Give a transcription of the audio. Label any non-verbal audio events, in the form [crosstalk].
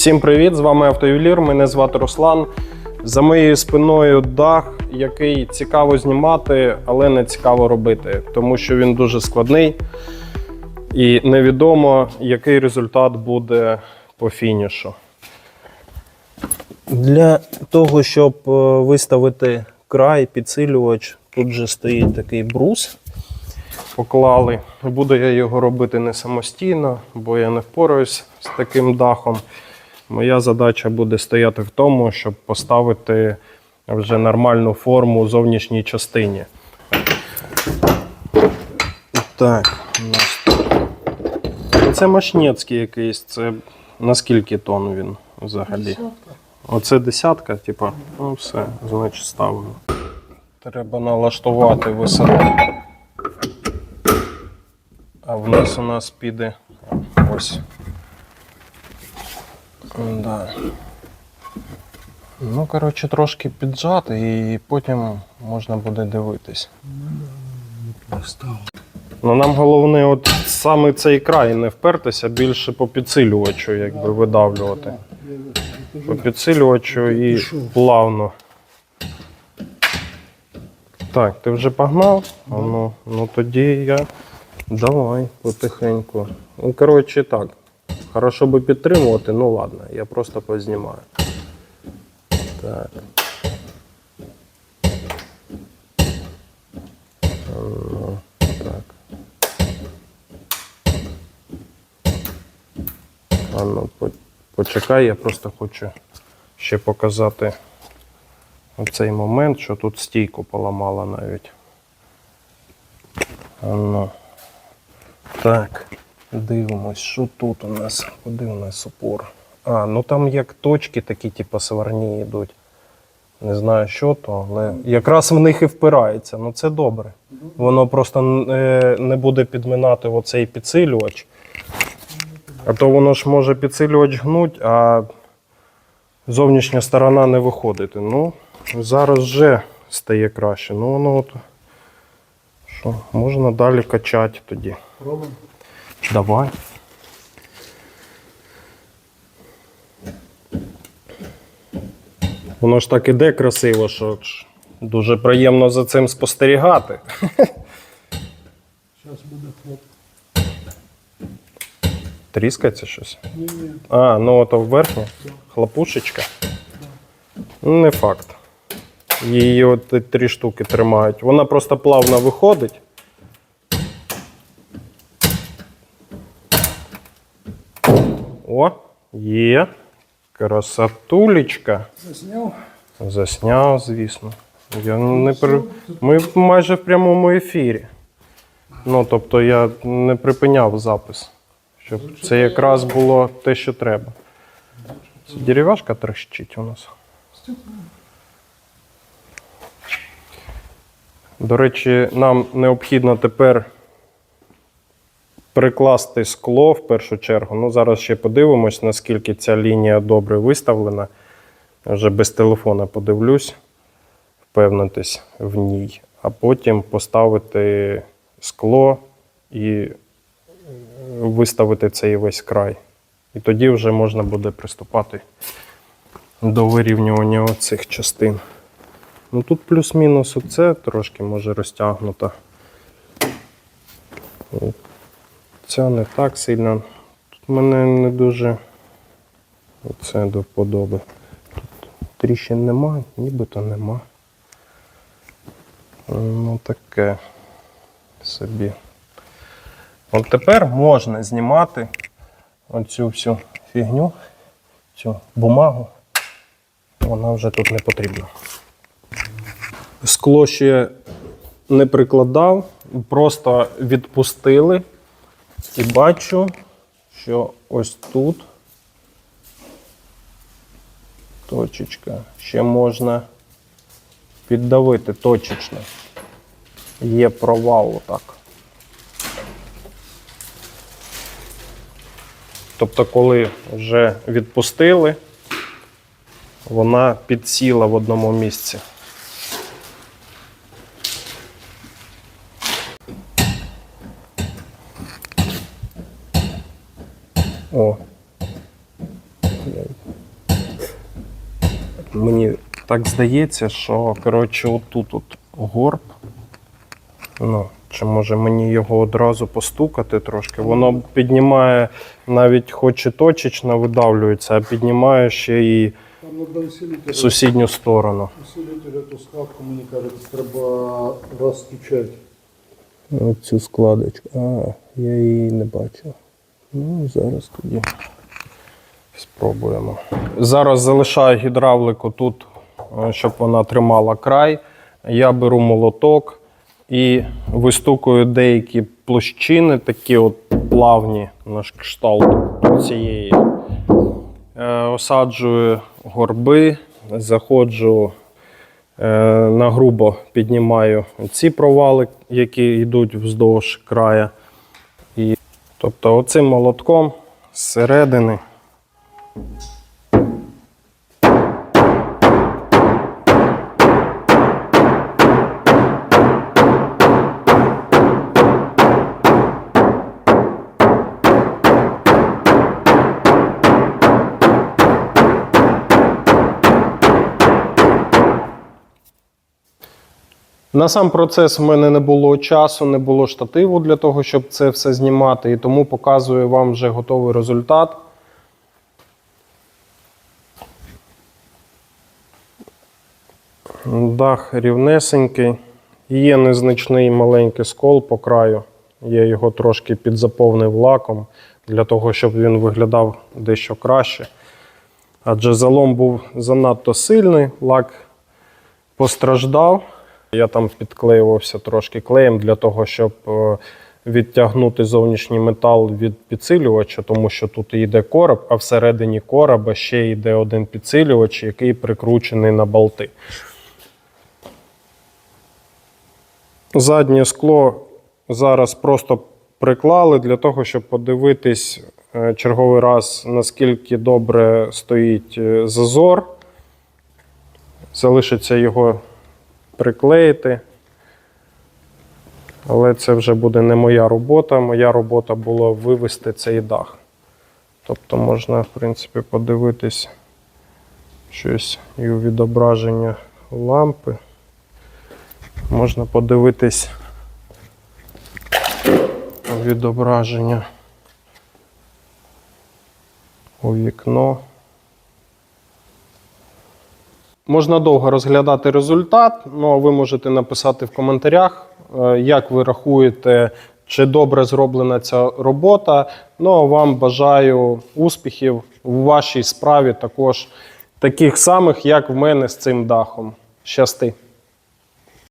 Всім привіт! З вами Автоювелір. Мене звати Руслан. За моєю спиною дах, який цікаво знімати, але не цікаво робити, тому що він дуже складний і невідомо, який результат буде по фінішу. Для того, щоб е, виставити край, підсилювач, тут же стоїть такий брус. Поклали. Буду я його робити не самостійно, бо я не впораюсь з таким дахом. Моя задача буде стояти в тому, щоб поставити вже нормальну форму зовнішній частині. Так, у нас тут. Це Машнецький якийсь. Це на скільки тонн він взагалі? Оце десятка, типу, ну все, значить ставимо. Треба налаштувати висоту. А вниз у нас піде ось. Да. Ну, коротше, трошки піджати і потім можна буде дивитись. Ну, нам головне, от саме цей край не впертися, більше по підсилювачу, якби видавлювати. По підсилювачу і плавно. Так, ти вже погнав? Ну, ну тоді я. Давай, потихеньку. Ну, коротше, так. Хорошо би підтримувати, ну ладно, я просто познімаю. Так. Ну, почекай, я просто хочу ще показати оцей момент, що тут стійку поламала навіть. А. Так, дивимось, що тут у нас. Куди у нас опор? А, ну там як точки такі, типу, сварні йдуть. Не знаю, що то, але якраз в них і впирається. Ну це добре. Воно просто е, не буде підминати оцей підсилювач. А то воно ж може підсилювач гнуть, а зовнішня сторона не виходити. Ну, зараз вже стає краще. Ну, воно от. Що, можна далі качати тоді. Робимо. Давай. Воно ж так іде красиво, що ж дуже приємно за цим спостерігати. [laughs] Зараз буде хлоп. Тріскається щось. Ні, ні. А, ну ото верхня хлопушечка. Не факт. Її от три штуки тримають. Вона просто плавно виходить. О, є. Красотулечка. Засняв. Засняв, звісно. Я не при... Ми майже в прямому ефірі. Ну, тобто я не припиняв запис. Щоб це якраз було те, що треба. Це дерев'яшка трещить у нас. До речі, нам необхідно тепер прикласти скло в першу чергу. Ну, зараз ще подивимось, наскільки ця лінія добре виставлена. Вже без телефона подивлюсь, впевнитись в ній, а потім поставити скло і е, виставити цей весь край. І тоді вже можна буде приступати до вирівнювання оцих частин. Ну тут плюс-мінус оце трошки може розтягнуто. Ця не так сильно. Тут мене не дуже оце до вподоби. Тріщин нема, нібито нема. Ну таке собі. От тепер можна знімати оцю всю фігню, цю бумагу. Вона вже тут не потрібна. Скло ще не прикладав, просто відпустили. І бачу, що ось тут точечка. Ще можна піддавити точечно. Є провал отак. Тобто, коли вже відпустили, вона підсіла в одному місці. О. Мені так здається, що коротше, отут от горб. Ну, чи може мені його одразу постукати трошки? Воно піднімає навіть хоч і точечно видавлюється, а піднімає ще і в сусідню сторону. усилитель эту складку, мені кажется, треба розстучати. Цю складочку. А, я її не бачив. Ну, зараз тоді спробуємо. Зараз залишаю гідравлику тут, е, щоб вона тримала край. Я беру молоток і вистукую деякі площини, такі от плавні наш кшталт цієї. Е, Осаджую горби, заходжу Е, на грубо піднімаю ці провали, які йдуть вздовж края. Тобто оцим молотком зсередини. На сам процес в мене не було часу, не було штативу для того, щоб це все знімати, і тому показую вам вже готовий результат. Дах рівнесенький. Є незначний маленький скол по краю. Я його трошки підзаповнив лаком для того, щоб він виглядав дещо краще. Адже залом був занадто сильний, лак постраждав. Я там підклеювався трошки клеєм для того, щоб е, відтягнути зовнішній метал від підсилювача, тому що тут йде короб, а всередині короба ще йде один підсилювач, який прикручений на болти. Заднє скло зараз просто приклали для того, щоб подивитись е, черговий раз, наскільки добре стоїть е, зазор. Залишиться його приклеїти. Але це вже буде не моя робота. Моя робота була вивести цей дах. Тобто можна, в принципі, подивитись щось і у відображення лампи. Можна подивитись у відображення у вікно. Можна довго розглядати результат, ну а ви можете написати в коментарях, е, як ви рахуєте, чи добре зроблена ця робота. Ну а вам бажаю успіхів у вашій справі також таких самих, як в мене з цим дахом. Щасти!